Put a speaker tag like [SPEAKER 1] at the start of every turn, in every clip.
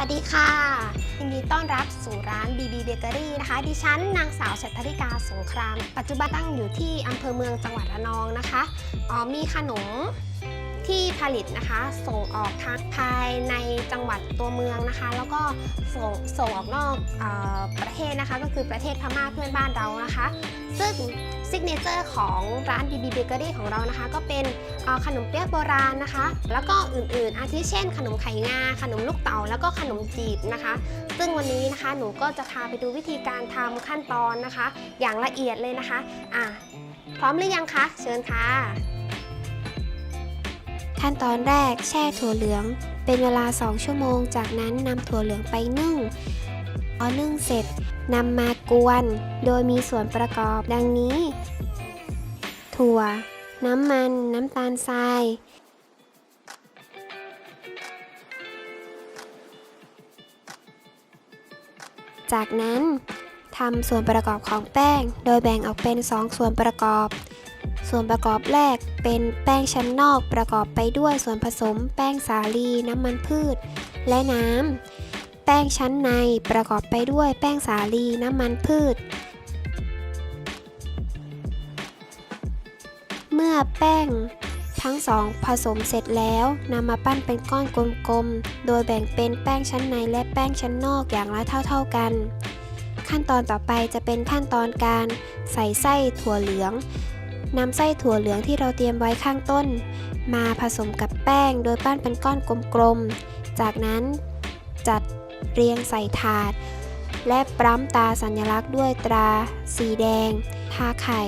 [SPEAKER 1] สวัสดีค่ะยินดีต้อนรับสู่ร้าน BB Bakery นะคะ ดิฉันนางสาวเศรษฐริกาสงคราม ปัจจุบันตั้งอยู่ที่อำเภอเมืองจังหวัดระนองนะคะอ๋อมีขนม ที่ผลิตนะคะ ส่งออกทางภายในจังหวัดตัวเมืองนะคะ แล้วก็ส่งส่งออกนอกออประเทศนะคะ ก็คือประเทศพม่าเพื่อนบ้านเรานะคะ ซึ่งซิกเนเจอร์ของร้าน BB Bakery ของเรานะคะ ก็เป็นขนมเปี๊ยะโบราณนะคะ แล้วก็อื่นๆ อาทิเช่น ขนมไข่งา ขนมลูกเต๋าแล้วก็ขนมจีบนะคะ ซึ่งวันนี้นะคะหนูก็จะพาไปดูวิธีการทำขั้นตอนนะคะ อย่างละเอียดเลยนะคะอะพร้อมหรือยังคะ เชิญค่ะ ขั้นตอนแรกแช่ถั่วเหลือง เป็นเวลา 2 ชั่วโมง จากนั้นนำถั่วเหลืองไปนึ่งพอนึ่งเสร็จนำมากวน โดยมีส่วนประกอบดังนี้ ถั่ว น้ำมัน น้ำตาลทราย จากนั้นทำส่วนประกอบของแป้ง โดยแบ่งออกเป็น 2 ส่วนประกอบ ส่วนประกอบแรกเป็นแป้งชั้นนอกประกอบไปด้วยส่วนผสม แป้งสาลีน้ำมันพืช และน้ำ แป้งชั้นในประกอบไปด้วยแป้งสาลีน้ำมันพืช เมื่อแป้งทั้งสองผสมเสร็จแล้วนำมาปั้นเป็นก้อนกลมๆ โดยแบ่งเป็นแป้งชั้นในและแป้งชั้นนอกอย่างละเท่าๆกัน ขั้นตอนต่อไปจะเป็นขั้นตอนการใส่ไส้ถั่วเหลือง นำไส้ถั่วเหลืองที่เราเตรียมไว้ข้างต้น มาผสมกับแป้งโดยปั้นเป็นก้อนกลมๆ จากนั้นจัดเรียงใส่ถาด และปร้ำตาสัญลักษณ์ด้วยตราสีแดง ทาไข่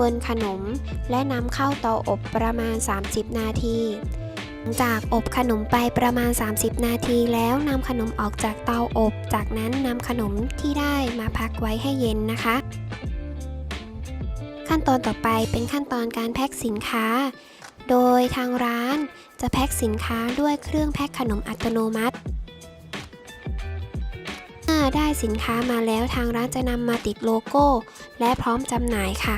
[SPEAKER 1] บนขนม และนำเข้าเตาอบประมาณ 30 นาที หลังจากอบขนมไปประมาณ 30 นาทีแล้วนำขนมออกจากเตาอบ จากนั้นนำขนมที่ได้มาพักไว้ให้เย็นนะคะ ขั้นตอนต่อไปเป็นขั้นตอนการแพ็คสินค้า โดยทางร้านจะแพ็คสินค้าด้วยเครื่องแพ็คขนมอัตโนมัติเมื่อได้สินค้ามาแล้วทางร้านจะนำมาติดโลโก้ และพร้อมจำหน่ายค่ะ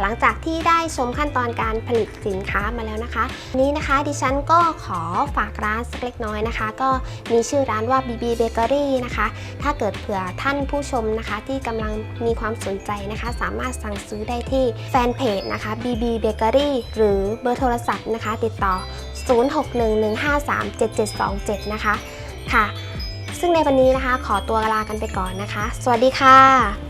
[SPEAKER 1] หลังจากที่ได้ชมขั้นตอนการผลิตสินค้ามาแล้วนะคะนนี้นะคะดิฉันก็ขอฝากร้านสักเล็กน้อยนะคะ ก็มีชื่อร้านว่า BB Bakery นะคะ ถ้าเกิดเผื่อท่านผู้ชมนะคะ ที่กำลังมีความสนใจนะคะ สามารถสั่งซื้อได้ที่แฟนเพจนะคะ BB Bakery หรือเบอร์โทรศัพท์นะคะ ติดต่อ 0611537727 นะคะค่ะ ซึ่งในวันนี้นะคะ ขอตัวลากันไปก่อนนะคะ สวัสดีค่ะ